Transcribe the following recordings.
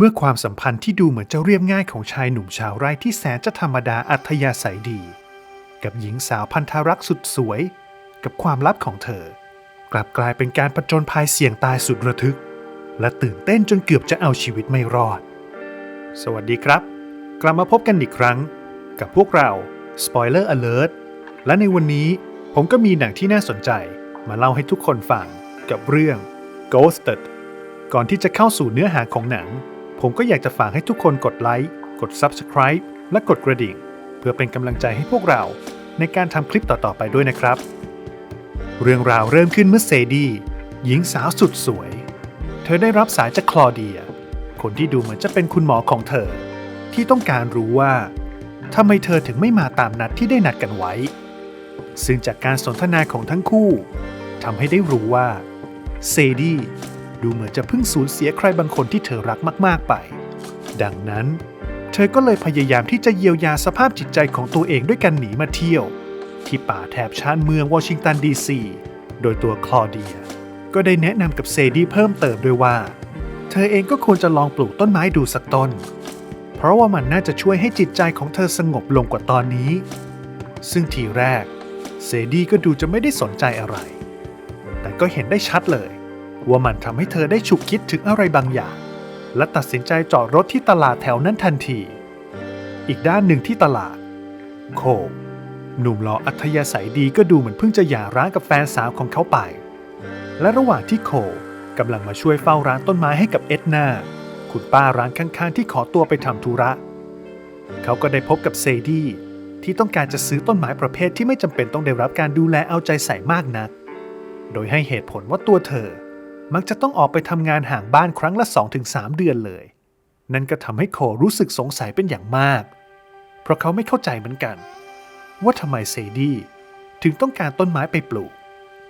เมื่อความสัมพันธ์ที่ดูเหมือนจะเรียบง่ายของชายหนุ่มชาวไร่ที่แสนจะธรรมดาอัธยาศัยดี กับหญิงสาวพันธรักษ์สุดสวย กับความลับของเธอ กลับกลายเป็นการประจนภัยเสี่ยงตายสุดระทึก และตื่นเต้นจนเกือบจะเอาชีวิตไม่รอด สวัสดีครับ กลับมาพบกันอีกครั้ง กับพวกเรา Spoiler Alert และในวันนี้ผมก็มีหนังที่น่าสนใจมาเล่าให้ทุกคนฟังกับเรื่อง Ghosted ก่อนที่จะเข้าสู่เนื้อหาของหนัง ผมก็อยากจะฝากให้ทุกคนกดไลค์ กด Subscribe และกดกระดิ่ง เพื่อเป็นกำลังใจให้พวกเรา ในการทำคลิปต่อๆไปด้วยนะครับ เรื่องราวเริ่มขึ้นเมื่อเซดีหญิงสาวสุดสวย เธอได้รับสายจากคลอเดีย คนที่ดูเหมือนจะเป็นคุณหมอของเธอ ที่ต้องการรู้ว่าทำไมเธอถึงไม่มาตามนัดที่ได้นัดกันไว้ ซึ่งจากการสนทนาของทั้งคู่ทำให้ได้รู้ว่าเซดี ดูเหมือนจะเพิ่งสูญเสียใครบางคนที่เธอรักมากๆไป ดังนั้น เธอก็เลยพยายามที่จะเยียวยาสภาพจิตใจของตัวเองด้วยการหนีมาเที่ยว ที่ป่าแถบชานเมืองวอชิงตันดีซีโดยตัวคลอเดีย ก็ได้แนะนำกับเซดี้เพิ่มเติมด้วยว่า เธอเองก็ควรจะลองปลูกต้นไม้ดูสักต้น เพราะว่ามันน่าจะช่วยให้จิตใจของเธอสงบลงกว่าตอนนี้ ซึ่งทีแรก เซดี้ก็ดูจะไม่ได้สนใจอะไร แต่ก็เห็นได้ชัดเลย ว่ามันทำให้เธอได้ฉุกคิดถึงอะไรบางอย่าง และตัดสินใจจอดรถที่ตลาดแถวนั้นทันที อีกด้านหนึ่งที่ตลาด โคหนุ่มหล่ออัธยาศัยดีก็ดูเหมือนเพิ่งจะหย่าร้างกับแฟนสาวของเขาไป และระหว่างที่โคกำลังมาช่วยเฝ้าร้านต้นไม้ให้กับเอ็ดนาคุณป้าร้านข้างๆ ที่ขอตัวไปทำธุระ เขาก็ได้พบกับเซดี้ที่ต้องการจะซื้อต้นไม้ประเภทที่ไม่จำเป็นต้องได้รับการดูแลเอาใจใส่มากนัก โดยให้เหตุผลว่าตัวเธอ มักจะต้องออกไปทำงานห่างบ้านครั้งละ 2-3 เดือนเลย นั่นก็ทำให้โครู้สึกสงสัยเป็นอย่างมาก เพราะเขาไม่เข้าใจเหมือนกัน ว่าทำไมเซดี้ถึงต้องการต้นไม้ไปปลูก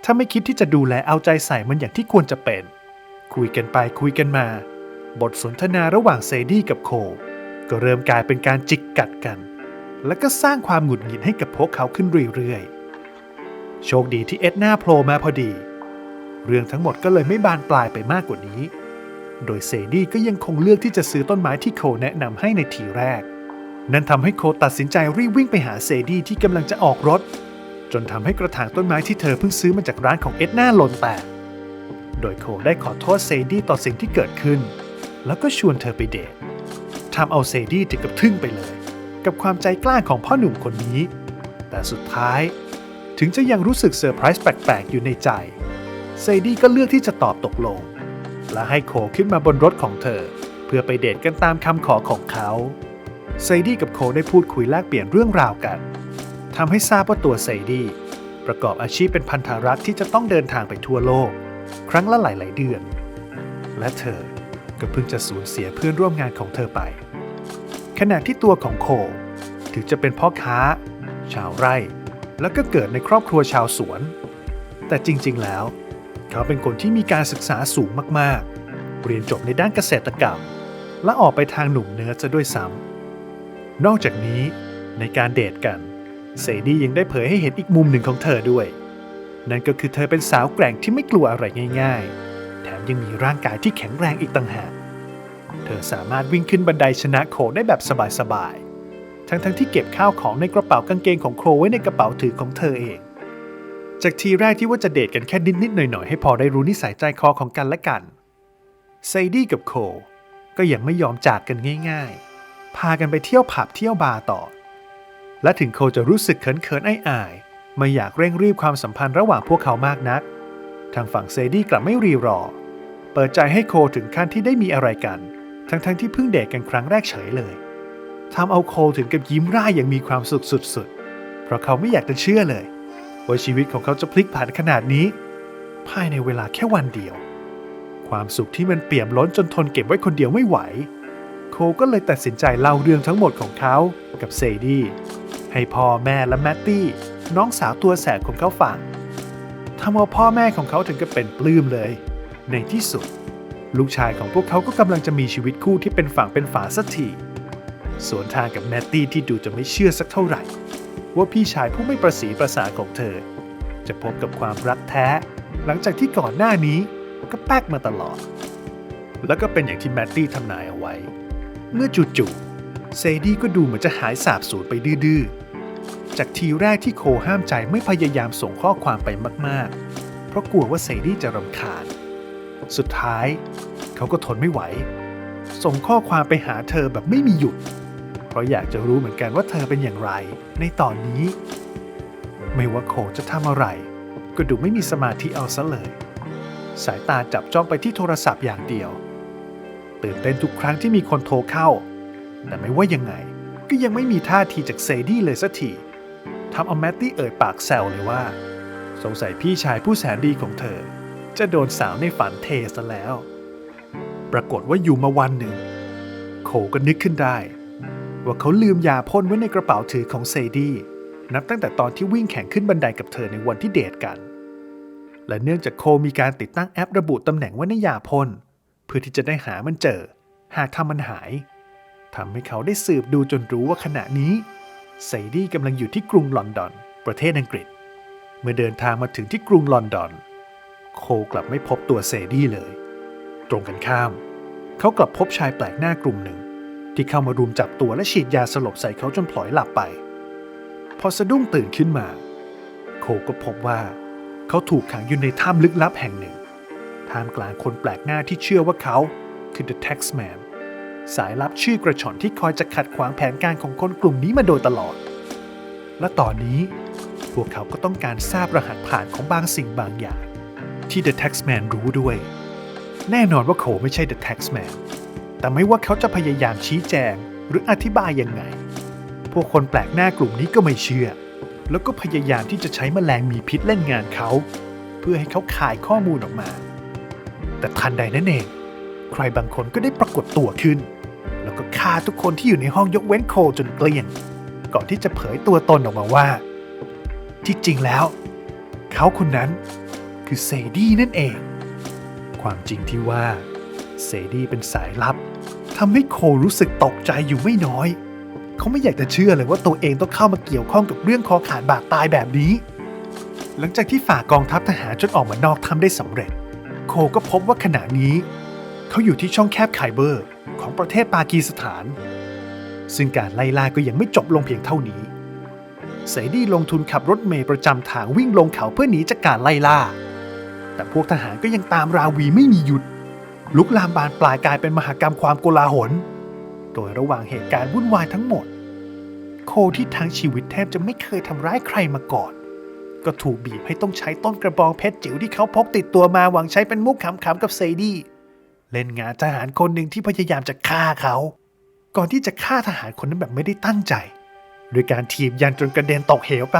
ถ้าไม่คิดที่จะดูแลเอาใจใส่มันอย่างที่ควรจะเป็น คุยกันไปคุยกันมา บทสนทนาระหว่างเซดี้กับโค ก็เริ่มกลายเป็นการจิกกัดกัน และก็สร้างความหงุดหงิดให้กับพวกเขาขึ้นเรื่อยๆ โชคดีที่เอ็ดนาโผล่มาพอดีเเรื่องทั้งหมดก็เลยไม่บานปลายไปมากกว่านี้ โดยเซดี้ก็ยังคงเลือกที่จะซื้อต้นไม้ที่โคแนะนำให้ในทีแรก นั่นทำให้โคตัดสินใจรีบวิ่งไปหาเซดี้ที่กำลังจะออกรถ จนทำให้กระถางต้นไม้ที่เธอเพิ่งซื้อมาจากร้านของเอ็ดนาหล่นแตก โดยโคได้ขอโทษเซดี้ต่อสิ่งที่เกิดขึ้น แล้วก็ชวนเธอไปเดททำเอาเซดี้ถึงกับทึ่งไปเลย กับความใจกล้าของพ่อหนุ่มคนนี้ แต่สุดท้าย ถึงจะยังรู้สึกเซอร์ไพรส์แปลกๆอยู่ในใจ เซดี้ก็เลือกที่จะตอบตกลง และให้โคขึ้นมาบนรถของเธอ เพื่อไปเดทกันตามคำขอของเขาเซดี้กับโคได้พูดคุยแลกเปลี่ยนเรื่องราวกันทำให้ทราบว่าตัวเซดี้ประกอบอาชีพเป็นพันธารักษ์ที่จะต้องเดินทางไปทั่วโลก ครั้งละหลาย ๆ เดือน และเธอก็เพิ่งจะสูญเสียเพื่อนร่วมงานของเธอไป ขณะที่ตัวของโค ถึงจะเป็นพ่อค้า ชาวไร่ แล้วก็เกิดในครอบครัวชาวสวน แต่จริง ๆ แล้ว เขาเป็นคนที่มีการศึกษาสูงมากๆ เรียนจบในด้านเกษตรกรรม และออกไปทางหนุ่มเนื้อซะด้วยซ้ำนอกจากนี้ในการเดทกันเซดี้ยังได้เผยให้เห็นอีกมุมหนึ่งของเธอด้วย นั่นก็คือเธอเป็นสาวแกร่งที่ไม่กลัวอะไรง่าย ๆ แถมยังมีร่างกายที่แข็งแรงอีกต่างหาก เธอสามารถวิ่งขึ้นบันไดชนะโคได้แบบสบายๆ ทั้งๆที่เก็บข้าวของในกระเป๋ากางเกงของโคไว้ในกระเป๋าถือของเธอเอง จากทีแรกที่ว่าจะเดทกันแค่นิดๆหน่อยๆ ให้พอได้รู้นิสัยใจคอของกันและกันไซดี้กับโคก็ยังไม่ยอมจากกันง่ายๆ พากันไปเที่ยวผับเที่ยวบาร์ต่อ และถึงโคจะรู้สึกเขินๆอายๆไม่อยากเร่งรีบความสัมพันธ์ระหว่างพวกเขามากนัก ทางฝั่งเซดี้กลับไม่รีรอ เปิดใจให้โคถึงขั้นที่ได้มีอะไรกัน ทั้งๆที่เพิ่งเดทกันครั้งแรกเฉยเลยทำเอาโคถึงกับยิ้มร่ายอย่างมีความสุขสุดๆ เพราะเขาไม่อยากจะเชื่อเลย ว่าชีวิตของเขาจะพลิกผันขนาดนี้ ภายในเวลาแค่วันเดียว ความสุขที่มันเปี่ยมล้นจนทนเก็บไว้คนเดียวไม่ไหว โคก็เลยตัดสินใจเล่าเรื่องทั้งหมดของเขากับเซดี้ให้พ่อแม่และแมตตี้ น้องสาวตัวแสบของเขาฟังทำเอาพ่อแม่ของเขาถึงกับเป็นปลื้มเลย ในที่สุด ลูกชายของพวกเขาก็กำลังจะมีชีวิตคู่ที่เป็นฝั่งเป็นฝาสักทีสวนทางกับแมตตี้ที่ดูจะไม่เชื่อสักเท่าไหร่ ว่าพี่ชายผู้ไม่ประสีประสาของเธอ จะพบกับความรักแท้ หลังจากที่ก่อนหน้านี้ก็แป๊กมาตลอด แล้วก็เป็นอย่างที่แมตตี้ทำนายเอาไว้ เมื่อจู่ๆเซดี้ก็ดูเหมือนจะหายสาบสูญไปดื้อๆ จากทีแรกที่โคห้ามใจไม่พยายามส่งข้อความไปมากๆ เพราะกลัวว่าเซดี้จะรำคาญ สุดท้าย เขาก็ทนไม่ไหว ส่งข้อความไปหาเธอแบบไม่มีหยุด ราะอยากจะรู้เหมือนกันว่าเธอเป็นอย่างไร ในตอนนี้ ไม่ว่าโคจะทำอะไร ก็ดูไม่มีสมาธิเอาซะเลย สายตาจับจ้องไปที่โทรศัพท์อย่างเดียว ตื่นเต้นทุกครั้งที่มีคนโทรเข้า แต่ไม่ว่ายังไง ก็ยังไม่มีท่าทีจากเซดี้เลยสักทีทำเอาแมตตี้เอ่ยปากแซวเลยว่า สงสัยพี่ชายผู้แสนดีของเธอ จะโดนสาวในฝันเทซะแล้ว ปรากฏว่าอยู่มาวันหนึ่ง โคก็นึกขึ้นได้ ว่าเขาลืมยาพ่นไว้ในกระเป๋าถือของเซดี้นับตั้งแต่ตอนที่วิ่งแข่งขึ้นบันไดกับเธอในวันที่เดทกัน และเนื่องจากโคมีการติดตั้งแอประบุตำแหน่งไว้ในยาพ่นเพื่อที่จะได้หามันเจอ หากทำมันหายทำให้เขาได้สืบดูจนรู้ว่าขณะนี้เซดี้กำลังอยู่ที่กรุงลอนดอน ประเทศอังกฤษ เมื่อเดินทางมาถึงที่กรุงลอนดอน โคกลับไม่พบตัวเซดี้เลย ตรงกันข้าม เขากลับพบชายแปลกหน้ากลุ่มหนึ่ง ที่เข้ามารุมจับตัวและฉีดยาสลบใส่เขาจนพลอยหลับไป พอสะดุ้งตื่นขึ้นมา โคก็พบว่าเขาถูกขังอยู่ในถ้ำลึกลับแห่งหนึ่ง ท่ามกลางคนแปลกหน้าที่เชื่อว่าเขาคือ The Taxman สายลับชื่อกระชอนที่คอยจะขัดขวางแผนการของคนกลุ่มนี้มาโดยตลอด และตอนนี้ พวกเขาก็ต้องการทราบรหัสผ่านของบางสิ่งบางอย่าง ที่ The Taxman รู้ด้วย แน่นอนว่าโคไม่ใช่ The Taxman แต่ไม่ว่าเขาจะพยายามชี้แจงหรืออธิบายยังไง พวกคนแปลกหน้ากลุ่มนี้ก็ไม่เชื่อ แล้วก็พยายามที่จะใช้แมลงมีพิษเล่นงานเขา เพื่อให้เขาขายข้อมูลออกมา แต่ทันใดนั่นเอง ใครบางคนก็ได้ปรากฏตัวขึ้น แล้วก็ฆ่าทุกคนที่อยู่ในห้องยกเว้นโคจนเกลี้ยง ก่อนที่จะเผยตัวตนออกมาว่า ที่จริงแล้ว เขาคนนั้นคือเซดี้นั่นเอง ความจริงที่ว่าเซดี้เป็นสายลับ ทำให้โครู้สึกตกใจอยู่ไม่น้อย เขาไม่อยากจะเชื่อเลยว่าตัวเองต้องเข้ามาเกี่ยวข้องกับเรื่องคอขาดบาดตายแบบนี้ หลังจากที่ฝ่ากองทัพทหารจนออกมานอกถ้ำได้สำเร็จ โคก็พบว่าขณะนี้ เขาอยู่ที่ช่องแคบไคเบอร์ ของประเทศปากีสถาน ซึ่งการไล่ล่าก็ยังไม่จบลงเพียงเท่านี้เซดี้ลงทุนขับรถเมย์ประจำทางวิ่งลงเขาเพื่อหนีจากการไล่ล่า แต่พวกทหารก็ยังตามราวีไม่มีหยุด ลุกลามบานปลายกลายเป็นมหากรรมความโกลาหล โดยระหว่างเหตุการณ์วุ่นวายทั้งหมด โคที่ทั้งชีวิตแทบจะไม่เคยทำร้ายใครมาก่อน ก็ถูกบีบให้ต้องใช้ต้นกระบองเพชรจิ๋วที่เขาพกติดตัวมาหวังใช้เป็นมุกขำๆกับเซดี้เล่นงานทหารคนหนึ่งที่พยายามจะฆ่าเขา ก่อนที่จะฆ่าทหารคนนั้นแบบไม่ได้ตั้งใจ โดยการถีบยันจนกระเด็นตกเหวไป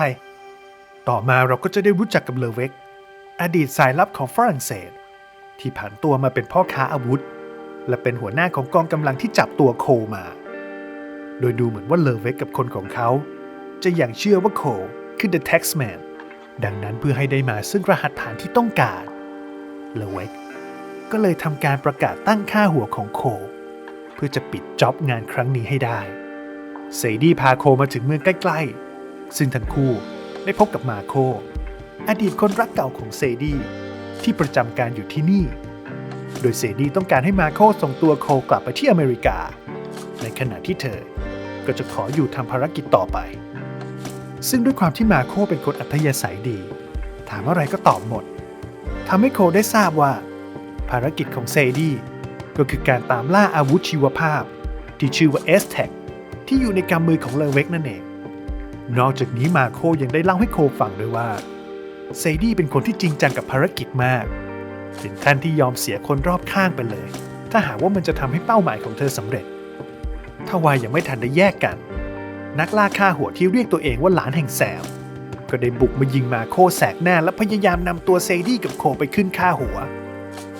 ต่อมาเราก็จะได้รู้จักกับเลเวกอดีตสายลับของฝรั่งเศส ที่ผันตัวมาเป็นพ่อค้าอาวุธ และเป็นหัวหน้าของกองกำลังที่จับตัวโคมา โดยดูเหมือนว่าเลเวกกับคนของเขา จะอย่างเชื่อว่าโคคือ The Taxman ดังนั้นเพื่อให้ได้มาซึ่งรหัสผ่านที่ต้องการ เลเวกก็เลยทำการประกาศตั้งค่าหัวของโค เพื่อจะปิดจ็อบงานครั้งนี้ให้ได้เซดี้พาโคมาถึงเมืองใกล้ๆ ซึ่งทั้งคู่ได้พบกับมาโค อดีตคนรักเก่าของเซดี้ ที่ประจำการอยู่ที่นี่ โดยเซดีต้องการให้มาโคส่งตัวโคกลับไปที่อเมริกา ในขณะที่เธอก็จะขออยู่ทำภารกิจต่อไป ซึ่งด้วยความที่มาโคเป็นคนอัธยาศัยดี ถามอะไรก็ตอบหมดทำให้โคได้ทราบว่า ภารกิจของเซดีก็คือการตามล่าอาวุธชีวภาพ ที่ชื่อว่า s t e c ที่อยู่ในกำมือของเลเวกนั่นเอง นอกจากนี้มาโคยังได้เล่าให้โคฟังด้วยว่า เซดี้เป็นคนที่จริงจังกับภารกิจมากถึงขั้นที่ยอมเสียคนรอบข้างไปเลย ถ้าหากว่ามันจะทำให้เป้าหมายของเธอสำเร็จทวายยังไม่ทันได้แยกกัน นักล่าฆ่าหัวที่เรียกตัวเองว่าหลานแห่งแสมก็ได้บุกมายิงมาโคแสกหน้าและพยายามนำตัวเซดี้กับโคไปขึ้นฆ่าหัว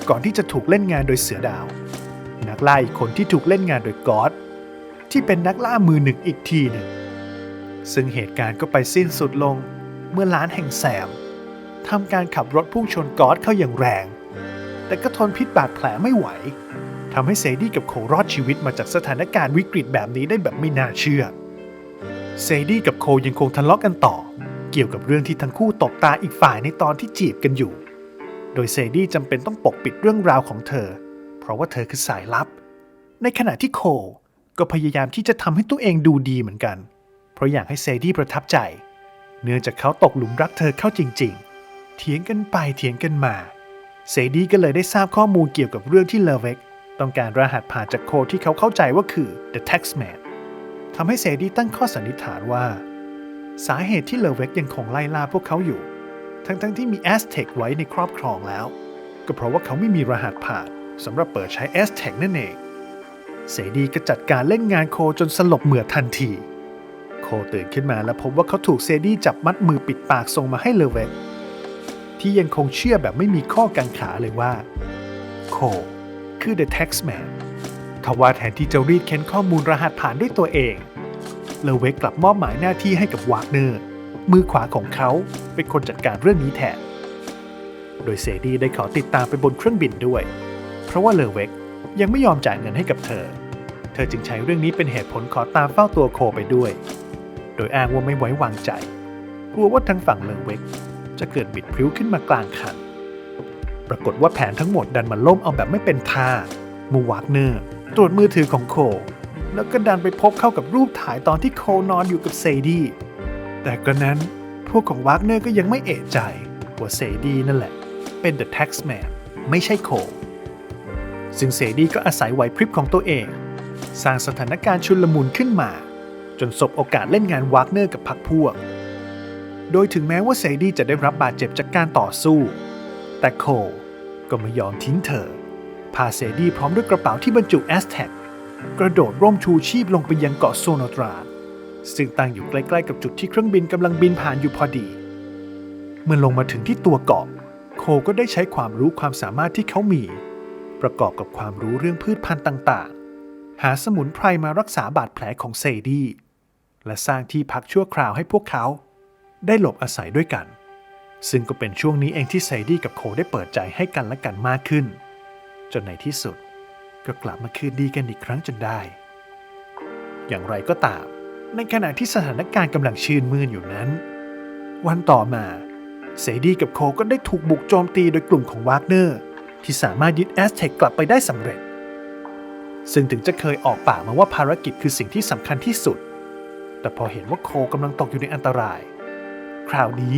ก่อนที่จะถูกเล่นงานโดยเสือดาว นักล่าอีกคนที่ถูกเล่นงานโดยกอดที่เป็นนักล่ามือหนึ่งอีกทีหนึ่งซึ่งเหตุการณ์ก็ไปสิ้นสุดลงเมื่อล้านแห่งแสม ทำการขับรถพุ่งชนกอดเข้าอย่างแรง แต่ก็ทนพิษบาดแผลไม่ไหวทำให้เซดี้กับโครอดชีวิตมาจากสถานการณ์วิกฤตแบบนี้ได้แบบไม่น่าเชื่อ เซดี้กับโคยังคงทะเลาะกันต่อ เกี่ยวกับเรื่องที่ทั้งคู่ตบตาอีกฝ่ายในตอนที่จีบกันอยู่ โดยเซดี้จำเป็นต้องปกปิดเรื่องราวของเธอ เพราะว่าเธอคือสายลับ ในขณะที่โคก็พยายามที่จะทำให้ตัวเองดูดีเหมือนกัน เพราะอยากให้เซดี้ประทับใจ เนื่องจากเขาตกหลุมรักเธอเข้าจริง ๆ เถียงกันไปเถียงกันมา เซดีก็เลยได้ทราบข้อมูลเกี่ยวกับเรื่องที่เลเวกต้องการรหัสผ่านจากโคที่เขาเข้าใจว่าคือ The Taxman ทำให้เซดีตั้งข้อสันนิษฐานว่า สาเหตุที่เลเวกยังคงไล่ล่าพวกเขาอยู่ ทั้งๆที่มีแอสเทคไว้ในครอบครองแล้ว ก็เพราะว่าเขาไม่มีรหัสผ่านสำหรับเปิดใช้แอสเทคนั่นเองเสดีก็จัดการเล่นงานโคจนสลบเหมือดทันที โคตื่นขึ้นมาและพบว่าเขาถูกเซดีจับมัดมือปิดปากส่งมาให้เลเวก ที่ยังคงเชื่อแบบไม่มีข้อกังขาเลยว่า โคคือ The Taxman ทว่าแทนที่จะรีดเค้นข้อมูลรหัสผ่านด้วยตัวเอง เลเวกกลับมอบหมายหน้าที่ให้กับวากเนอร์ มือขวาของเขาเป็นคนจัดการเรื่องนี้แทน โดยเซดีได้ขอติดตามไปบนเครื่องบินด้วย เพราะว่าเลเวกยังไม่ยอมจ่ายเงินให้กับเธอ เธอจึงใช้เรื่องนี้เป็นเหตุผลขอตามเฝ้าตัวโคไปด้วย โดยอ้างว่าไม่ไว้วางใจ กลัวว่าทางฝั่งเลเวก จะเกิดบิดพริ้วขึ้นมากลางคัน ปรากฏว่าแผนทั้งหมดดันมาล่มเอาแบบไม่เป็นท่ามูวากเนอร์ตรวจมือถือของโค แล้วก็ดันไปพบเข้ากับรูปถ่ายตอนที่โคนอนอยู่กับเซดี้แต่กระนั้นพวกของวากเนอร์ก็ยังไม่เอะใจว่าเซดี้นั่นแหละ เป็น The Taxman ไม่ใช่โค ซึ่งเซดี้ก็อาศัยไหวพริบของตัวเอง สร้างสถานการณ์ชุลมุนขึ้นมา จนสบโอกาสเล่นงานวากเนอร์กับพรรคพวก โดยถึงแม้ว่าเซดี้จะได้รับบาดเจ็บจากการต่อสู้ แต่โคก็ไม่ยอมทิ้งเธอ พาเซดี้พร้อมด้วยกระเป๋าที่บรรจุแอสแท็กกระโดดร่มชูชีพลงไปยังเกาะโซโนตรา ซึ่งตั้งอยู่ใกล้ๆกับจุดที่เครื่องบินกำลังบินผ่านอยู่พอดี เมื่อลงมาถึงที่ตัวเกาะ โคก็ได้ใช้ความรู้ความสามารถที่เขามี ประกอบกับความรู้เรื่องพืชพันธุ์ต่างๆ หาสมุนไพรมารักษาบาดแผลของเซดี้และสร้างที่พักชั่วคราวให้พวกเขา ได้หลบอาศัยด้วยกัน ซึ่งก็เป็นช่วงนี้เองที่เซดี้กับโคได้เปิดใจให้กันและกันมากขึ้น จนในที่สุดก็กลับมาคืนดีกันอีกครั้งจนได้ อย่างไรก็ตาม ในขณะที่สถานการณ์กำลังชื่นมื่นอยู่นั้น วันต่อมาเซดี้กับโคก็ได้ถูกบุกโจมตีโดยกลุ่มของวากเนอร์ ที่สามารถยึดแอสเทคกลับไปได้สำเร็จ ซึ่งถึงจะเคยออกปากมาว่าภารกิจคือสิ่งที่สำคัญที่สุด แต่พอเห็นว่าโคกำลังตกอยู่ในอันตราย คราวนี้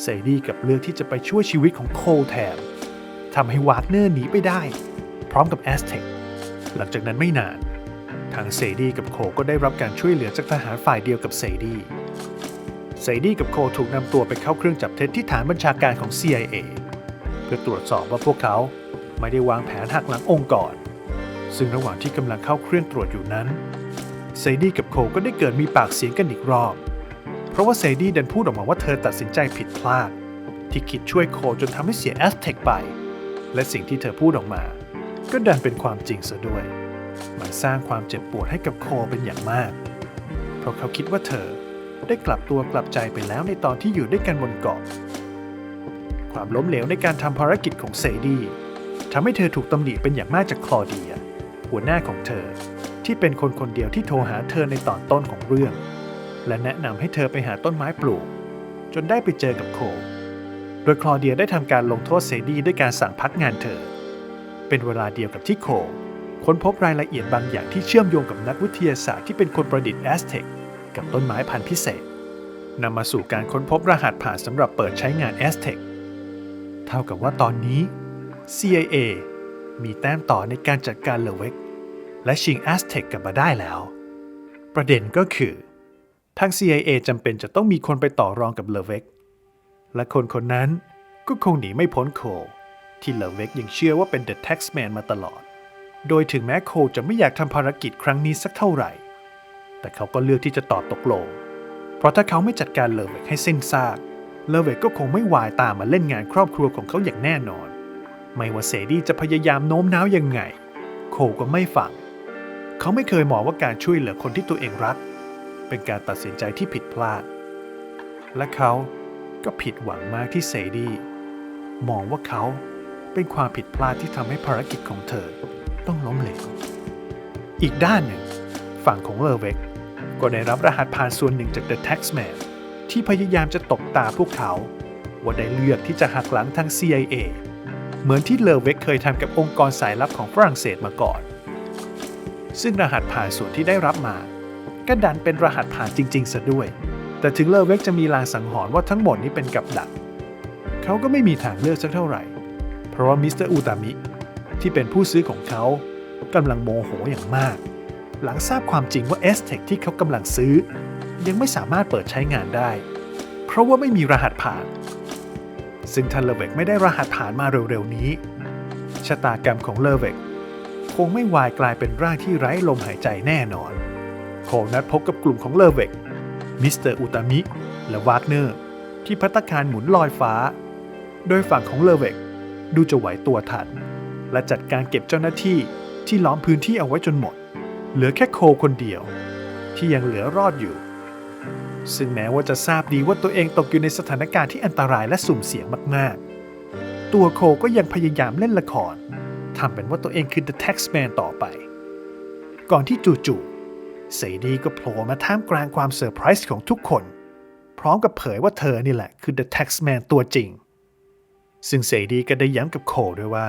เซดีกับเลือกที่จะไปช่วยชีวิตของโคแทนทำให้วากเนอร์หนีไปได้ พร้อมกับแอสเทคหลังจากนั้นไม่นาน ทางเซดีกับโคก็ได้รับการช่วยเหลือจากทหารฝ่ายเดียวกับเซดีเซดีกับโคถูกนำตัวไปเข้าเครื่องจับเท็จที่ฐานบัญชาการของ CIA เพื่อตรวจสอบว่าพวกเขาไม่ได้วางแผนหักหลังองค์กร ซึ่งระหว่างที่กำลังเข้าเครื่องตรวจอยู่นั้นเซดีกับโคก็ได้เกิดมีปากเสียงกันอีกรอบ เพราะว่าเซดี้ดันพูดออกมาว่าเธอตัดสินใจผิดพลาด ที่คิดช่วยโคจนทำให้เสียแอสเทคไป และสิ่งที่เธอพูดออกมา ก็ดันเป็นความจริงซะด้วย มันสร้างความเจ็บปวดให้กับโคเป็นอย่างมาก เพราะเขาคิดว่าเธอได้กลับตัวกลับใจไปแล้วในตอนที่อยู่ด้วยกันบนเกาะความล้มเหลวในการทำภารกิจของเซดี้ทำให้เธอถูกตำหนิเป็นอย่างมากจากคลอเดีย หัวหน้าของเธอที่เป็นคนคนเดียวที่โทรหาเธอในตอนต้นของเรื่อง และแนะนำให้เธอไปหาต้นไม้ปลูก จนได้ไปเจอกับโค โดยคลอเดียได้ทำการลงโทษเซดี้ด้วยการสั่งพักงานเธอ เป็นเวลาเดียวกับที่โค ค้นพบรายละเอียดบางอย่างที่เชื่อมโยงกับนักวิทยาศาสตร์ที่เป็นคนประดิษฐ์แอสเทคกับต้นไม้พันธุ์พิเศษนำมาสู่การค้นพบรหัสผ่านสำหรับเปิดใช้งานแอสเทคเท่ากับว่าตอนนี้ CIA มีแต้มต่อในการจัดการเลเวกและชิงแอสเทคกลับมาได้แล้ว ประเด็นก็คือ ทาง CIA จำเป็นจะต้องมีคนไปต่อรองกับเลเวกและคนคนนั้นก็คงหนีไม่พ้นโคที่เลเวกยังเชื่อว่าเป็น The Taxman มาตลอด โดยถึงแม้โคจะไม่อยากทำภารกิจครั้งนี้สักเท่าไหร่ แต่เขาก็เลือกที่จะตอบตกลง เพราะถ้าเขาไม่จัดการเลเวกให้สิ้นซาก เลเวกก็คงไม่วายตามมาเล่นงานครอบครัวของเขาอย่างแน่นอน ไม่ว่าเซดี้จะพยายามโน้มน้าวยังไง โคก็ไม่ฟัง เขาไม่เคยมองว่าการช่วยเหลือคนที่ตัวเองรัก เป็นการตัดสินใจที่ผิดพลาด และเขาก็ผิดหวังมากที่เซดีมองว่าเขาเป็นความผิดพลาดที่ทำให้ภารกิจของเธอต้องล้มเหลว อีกด้านหนึ่ง ฝั่งของเลอเวกก็ได้รับรหัสผ่านส่วนหนึ่งจาก The Taxman ที่พยายามจะตบตาพวกเขา ว่าได้เลือกที่จะหักหลังทาง CIA เหมือนที่เลอเวกเคยทำกับองค์กรสายลับของฝรั่งเศสมาก่อน ซึ่งรหัสผ่านส่วนที่ได้รับมา ก็ดันเป็นรหัสผ่านจริงๆซะด้วย แต่ถึงเลอเวกจะมีลางสังหรณ์ว่าทั้งหมดนี้เป็นกับดัก เขาก็ไม่มีทางเลือกสักเท่าไหร่ เพราะว่ามิสเตอร์อูตามิที่เป็นผู้ซื้อของเขากำลังโมโหอย่างมาก หลังทราบความจริงว่า s t e c ที่เขากำลังซื้อ ยังไม่สามารถเปิดใช้งานได้ เพราะว่าไม่มีรหัสผ่าน ซึ่งทันเลเวกไม่ได้รหัสผ่านมาเร็วๆนี้ ชะตากรรมของเลเวกคงไม่วายกลายเป็นร่างที่ไร้ลมหายใจแน่นอน โคนัดพบกับกลุ่มของเลเวกมิสเตอร์อุตามิ และวากเนอร์ ที่พัตตาคารหมุนลอยฟ้า โดยฝั่งของเลเวกดูจะไหวตัวทัน และจัดการเก็บเจ้าหน้าที่ที่ล้อมพื้นที่เอาไว้จนหมด เหลือแค่โคคนเดียว ที่ยังเหลือรอดอยู่ ซึ่งแม้ว่าจะทราบดีว่าตัวเองตกอยู่ในสถานการณ์ที่อันตรายและสุ่มเสี่ยงมากๆ ตัวโคก็ยังพยายามเล่นละครทำเป็นว่าตัวเองคือ The Taxman ต่อไป ก่อนที่จู่ๆ เซดีก็โผล่มาท่ามกลางความเซอร์ไพรส์ของทุกคน พร้อมกับเผยว่าเธอนี่แหละคือ The Taxman ตัวจริง ซึ่งเซดีก็ได้ย้ำกับโคด้วยว่า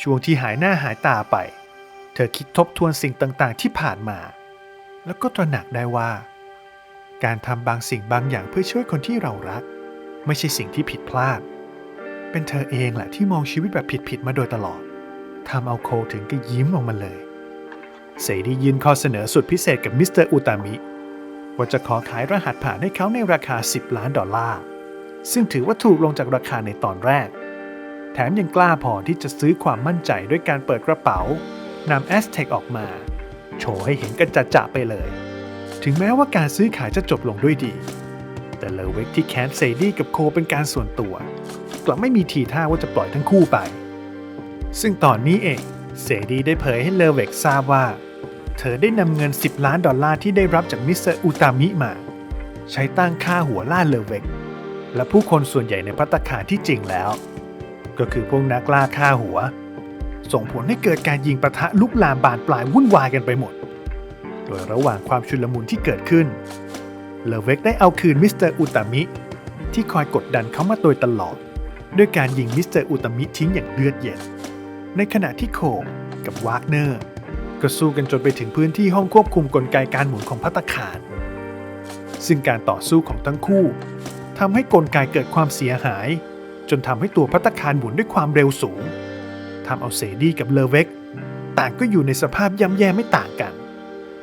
ช่วงที่หายหน้าหายตาไป เธอคิดทบทวนสิ่งต่างๆ ที่ผ่านมา แล้วก็ตระหนักได้ว่า การทำบางสิ่งบางอย่างเพื่อช่วยคนที่เรารัก ไม่ใช่สิ่งที่ผิดพลาด เป็นเธอเองแหละที่มองชีวิตแบบผิดๆมาโดยตลอดทำเอาโคถึงก็ยิ้มออกมาเลย เซดียื่นข้อเสนอสุดพิเศษกับมิสเตอร์อุตามิ ว่าจะขอขายรหัสผ่านให้เขาในราคา 10 ล้านดอลลาร์ ซึ่งถือว่าถูกลงจากราคาในตอนแรก แถมยังกล้าพอที่จะซื้อความมั่นใจด้วยการเปิดกระเป๋านำแอสเทคออกมา โชว์ให้เห็นกันจะๆไปเลย ถึงแม้ว่าการซื้อขายจะจบลงด้วยดี แต่เลเวกที่แค้นเซดี้กับโคเป็นการส่วนตัว กลับไม่มีทีท่าว่าจะปล่อยทั้งคู่ไป ซึ่งตอนนี้เองเซดี้ได้เผยให้เลเวกทราบว่า เธอได้นำเงิน 10 ล้านดอลลาร์ที่ได้รับจากมิสเตอร์อุตามิมา ใช้ตั้งค่าหัวล่าเลเวก และผู้คนส่วนใหญ่ในพัตตาคาที่จริงแล้ว ก็คือพวกนักล่าค่าหัว ส่งผลให้เกิดการยิงประทะลุกลามบานปลายวุ่นวายกันไปหมด โดยระหว่างความชุลมุนที่เกิดขึ้น เลเวกได้เอาคืนมิสเตอร์อุตามิ ที่คอยกดดันเขามาโดยตลอด ด้วยการยิงมิสเตอร์อุตามิทิ้งอย่างเลือดเย็นในขณะที่โคกับวากเนอร์ ก็สู้กันจนไปถึงพื้นที่ห้องควบคุมกลไกการหมุนของพัตคาร ซึ่งการต่อสู้ของทั้งคู่ทำให้กลไกเกิดความเสียหาย จนทำให้ตัวพัตคารหมุนด้วยความเร็วสูงทำเอาเซดี้กับเลเวกต่างก็อยู่ในสภาพย่ำแย่ไม่ต่างกัน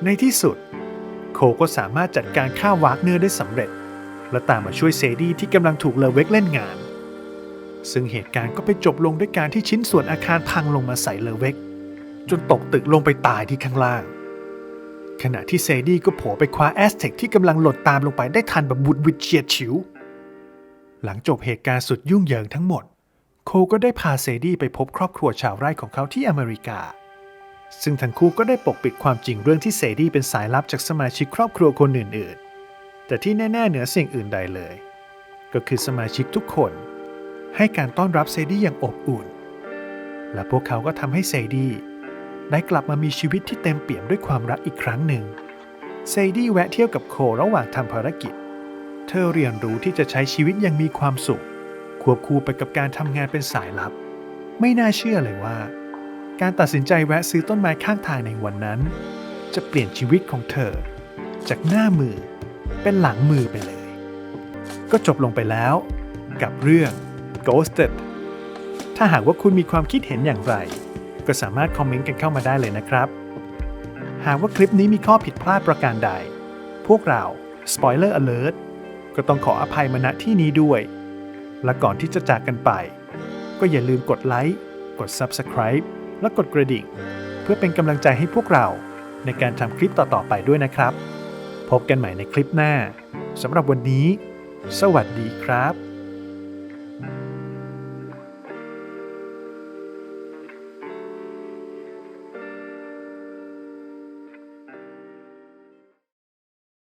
ในที่สุด โคก็สามารถจัดการฆ่าวากเนอร์ได้สำเร็จ และตามมาช่วยเซดี้ที่กำลังถูกเลเวกเล่นงาน ซึ่งเหตุการณ์ก็ไปจบลงด้วยการที่ชิ้นส่วนอาคารพังลงมาใส่เลเวก จนตกตึกลงไปตายที่ข้างล่าง ขณะที่เซดี้ก็โผล่ไปคว้าแอสเทคที่กำลังหล่นตามลงไปได้ทันแบบบุดวิดเฉียดฉิว หลังจบเหตุการณ์สุดยุ่งเหยิงทั้งหมด โคก็ได้พาเซดี้ไปพบครอบครัวชาวไร่ของเขาที่อเมริกา ซึ่งทั้งคู่ก็ได้ปกปิดความจริงเรื่องที่เซดี้เป็นสายลับจากสมาชิกครอบครัวคนอื่นๆ แต่ที่แน่ ๆ เหนือสิ่งอื่นใดเลย ก็คือสมาชิกทุกคน ให้การต้อนรับเซดี้อย่างอบอุ่น และพวกเขาก็ทำให้เซดี้ ได้กลับมามีชีวิตที่เต็มเปี่ยมด้วยความรักอีกครั้งหนึ่ง เซดี้แวะเที่ยวกับโคระหว่างทำภารกิจ เธอเรียนรู้ที่จะใช้ชีวิตอย่างมีความสุข ควบคู่ไปกับการทำงานเป็นสายลับ ไม่น่าเชื่อเลยว่า การตัดสินใจแวะซื้อต้นไม้ข้างทางในวันนั้น จะเปลี่ยนชีวิตของเธอ จากหน้ามือเป็นหลังมือไปเลย ก็จบลงไปแล้ว กับเรื่อง Ghosted ถ้าหากว่าคุณมีความคิดเห็นอย่างไร ก็สามารถคอมเมนต์กันเข้ามาได้เลยนะครับ หากว่าคลิปนี้มีข้อผิดพลาดประการใด พวกเรา Spoiler Alert ก็ต้องขออภัยมาณที่นี้ด้วย และก่อนที่จะจากกันไป ก็อย่าลืมกดไลค์กด Subscribe และกดกระดิ่ง เพื่อเป็นกำลังใจให้พวกเราในการทำคลิปต่อๆไปด้วยนะครับ พบกันใหม่ในคลิปหน้าสำหรับวันนี้ สวัสดีครับ